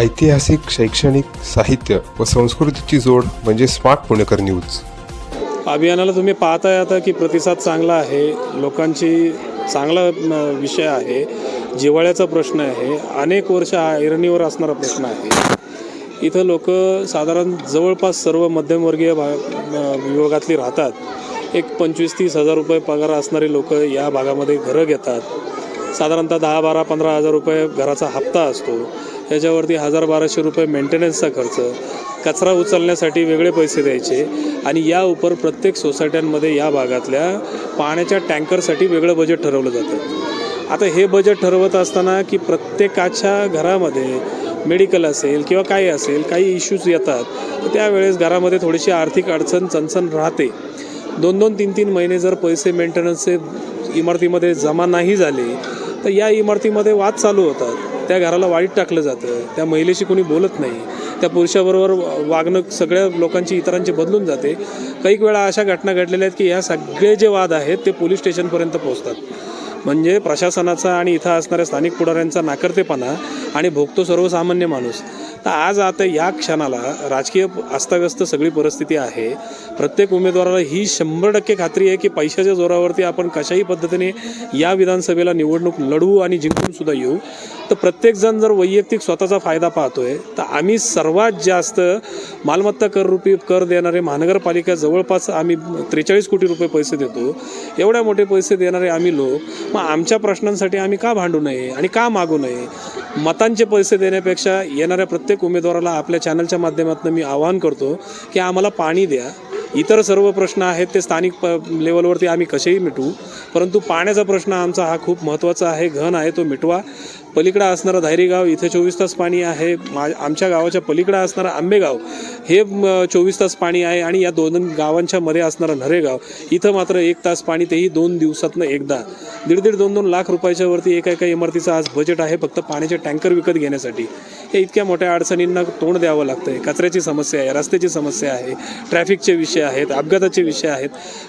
ऐतिहासिक शैक्षणिक साहित्य व संस्कृतीची जोड म्हणजे स्मार्ट पुणेकर न्यूज. अभियानाला तुम्ही पाहताय आता की प्रतिसाद चांगला आहे. लोकांची चांगला विषय आहे. जिव्हाळ्याचा प्रश्न आहे. अनेक वर्ष ऐरणीवर असणारा प्रश्न आहे. इथं लोक साधारण जवळपास सर्व मध्यमवर्गीय भा विभागातली राहतात. एक पंचवीस तीस हजार रुपये पगार असणारे लोक या भागामध्ये घरं घेतात. साधारणतः दहा बारा पंधरा हजार रुपये घराचा हप्ता असतो. त्याच्यावरती हजार बाराशे रुपये मेंटेनन्सचा खर्च कचरा उचलण्यासाठी वेगळे पैसे द्यायचे आणि या उपर प्रत्येक सोसायट्यांमध्ये या भागातल्या पाण्याच्या टँकरसाठी वेगळं बजेट ठरवलं जातं. आता हे बजेट ठरवत असताना की प्रत्येकाच्या घरामध्ये मेडिकल असेल किंवा काही असेल काही इश्यूज येतात तर त्यावेळेस घरामध्ये थोडीशी आर्थिक अडचण चणचण राहते. दोन दोन तीन तीन महिने जर पैसे मेंटेनन्सचे इमारतीमध्ये जमा नाही झाले तर या इमारतीमध्ये वाद चालू होतात. त्या घराला वाईट टाकलं जातं. त्या महिलेशी कोणी बोलत नाही. त्या पुरुषाबरोबर वागणं सगळ्या लोकांची इतरांची बदलून जाते. काही वेळा अशा घटना घडलेल्या आहेत की ह्या सगळे जे वाद आहेत ते पोलीस स्टेशनपर्यंत पोहोचतात. म्हणजे प्रशासनाचा आणि इथं असणाऱ्या स्थानिक पुढाऱ्यांचा नाकर्तेपणा आणि भोगतो सर्वसामान्य माणूस. तर आज आता या क्षणाला राजकीय अस्ताव्यस्त सगळी परिस्थिती आहे. प्रत्येक उमेदवाराला ही शंभर टक्के खात्री आहे की पैशाच्या जोरावरती आपण कशाही पद्धतीने या विधानसभेला निवडणूक लढवू आणि जिंकून सुद्धा येऊ. तर प्रत्येकजण जर वैयक्तिक स्वतःचा फायदा पाहतोय तर आम्ही सर्वात जास्त मालमत्ता कर रुपी कर देणारे महानगरपालिका जवळपास आम्ही त्रेचाळीस कोटी रुपये पैसे देतो. एवढ्या मोठे पैसे देणारे आम्ही लोक मग आमच्या प्रश्नांसाठी आम्ही का भांडू नये आणि का मागू नये? मतांचे पैसे देण्यापेक्षा येणाऱ्या प्रत्येक उमेदवाराला आपल्या चॅनलच्या माध्यमातून मी आवाहन करतो की आम्हाला पाणी द्या. इतर सर्व प्रश्न आहेत ते स्थानिक प लेवलवरती आम्ही कसेही मिटवू. परंतु पाण्याचा प्रश्न आमचा हा खूप महत्त्वाचा आहे घन आहे तो मिटवा. पलीकडं असणारं धायरीगाव इथं चोवीस तास पाणी आहे. मा आमच्या गावाच्या पलीकडं असणारं आंबेगाव हे चोवीस तास पाणी आहे आणि या दोन गावांच्या मध्ये असणारं नरेगाव इथं मात्र एक तास पाणी तेही दोन दिवसातनं एकदा. दीड दीड दोन दोन लाख रुपयाच्या वरती एका एका इमारतीचं आज बजेट आहे फक्त पाण्याचे टँकर विकत घेण्यासाठी. हे इतक्या मोठ्या अडचणींना तोंड द्यावं लागतं आहे कचऱ्याची समस्या आहे रस्त्याची समस्या आहे ट्रॅफिकचे विषय आहेत अपघाताचे विषय आहेत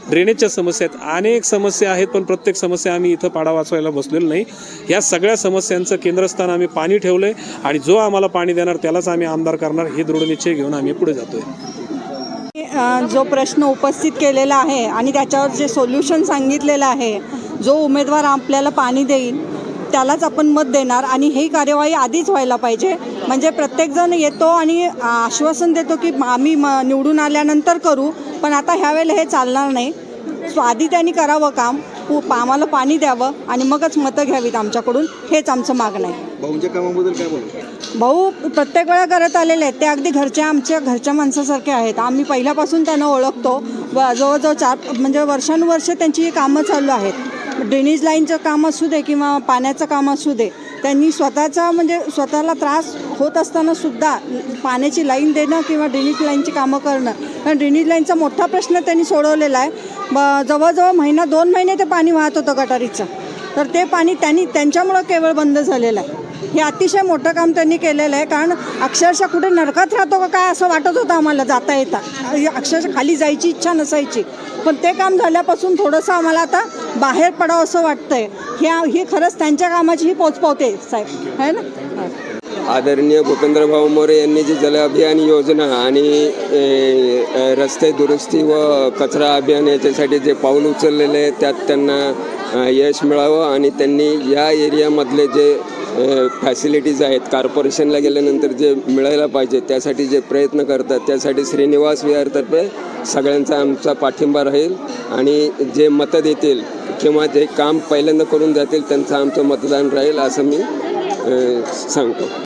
ड्रेनेजच्या समस्या आहेत. अनेक समस्या आहेत पण प्रत्येक समस्या आम्ही इथं पाडा वाचवायला बसलेलो नाही. या सगळ्या समस्यांचं केंद्रस्थान आम्ही पाणी ठेवलं आहे आणि जो आम्हाला पाणी देणार त्यालाच आम्ही आमदार करणार हे दृढ निश्चय घेऊन आम्ही पुढे जातोय. आहे जो प्रश्न उपस्थित केलेला आहे आणि त्याच्यावर जे सोल्युशन सांगितलेलं आहे जो उमेदवार आपल्याला पाणी देईल त्यालाच आपण मत देणार आणि ही कार्यवाही आधीच व्हायला पाहिजे. म्हणजे प्रत्येकजण येतो आणि आश्वासन देतो की आम्ही म निवडून आल्यानंतर करू पण आता ह्यावेळेला हे चालणार नाही. सो आधी त्यांनी करावं काम. पु- आम्हाला पाणी द्यावं आणि मगच मतं घ्यावीत आमच्याकडून. हेच आमचं मागणं आहे. भाऊंच्या कामाबद्दल काय बोलू? भाऊ प्रत्येक वेळा करत आलेले आहेत. ते अगदी घरच्या आमच्या घरच्या माणसासारखे आहेत. आम्ही पहिल्यापासून त्यांना ओळखतो. व जवळजवळ चार म्हणजे वर्षानुवर्ष त्यांची कामं चालू आहेत. ड्रेनेज लाईनचं काम असू दे किंवा पाण्याचं काम असू दे त्यांनी स्वतःचा म्हणजे स्वतःला त्रास होत असताना सुद्धा पाण्याची लाईन देणं किंवा ड्रेनेज लाईनची कामं करणं. कारण ड्रेनेज लाईनचा मोठा प्रश्न त्यांनी सोडवलेला आहे. ब जवळजवळ महिना दोन महिने ते पाणी वाहत होतं गटारीचं. तर ते पाणी त्यांनी त्यांच्यामुळं केवळ बंद झालेलं आहे. हे अतिशय मोठं काम त्यांनी केलेलं आहे कारण अक्षरशः कुठे नरकात राहतो का काय असं वाटत होतं आम्हाला जाता येता. अक्षरशः खाली जायची इच्छा नसायची. पण ते काम झाल्यापासून थोडंसं आम्हाला आता बाहेर पडावं असं वाटतंय. हे ही खरंच त्यांच्या कामाची ही पोचपावते साहेब. आहे ना? आदरणीय भूपेंद्रभाऊ मोरे यांनी जी जल अभियान योजना आणि रस्ते दुरुस्ती व कचरा अभियान याच्यासाठी जे पाऊल उचललेले आहे त्यात त्यांना यश मिळावं आणि त्यांनी या एरियामधले जे फॅसिलिटीज आहेत कॉर्पोरेशनला गेल्यानंतर जे मिळायला पाहिजे त्यासाठी जे प्रयत्न करतात त्यासाठी श्रीनिवास विहारतर्फे सगळ्यांचा आमचा पाठिंबा राहील आणि जे मतं देतील किंवा जे काम पहिल्यांदा करून जातील त्यांचं आमचं मतदान राहील असं मी सांगतो.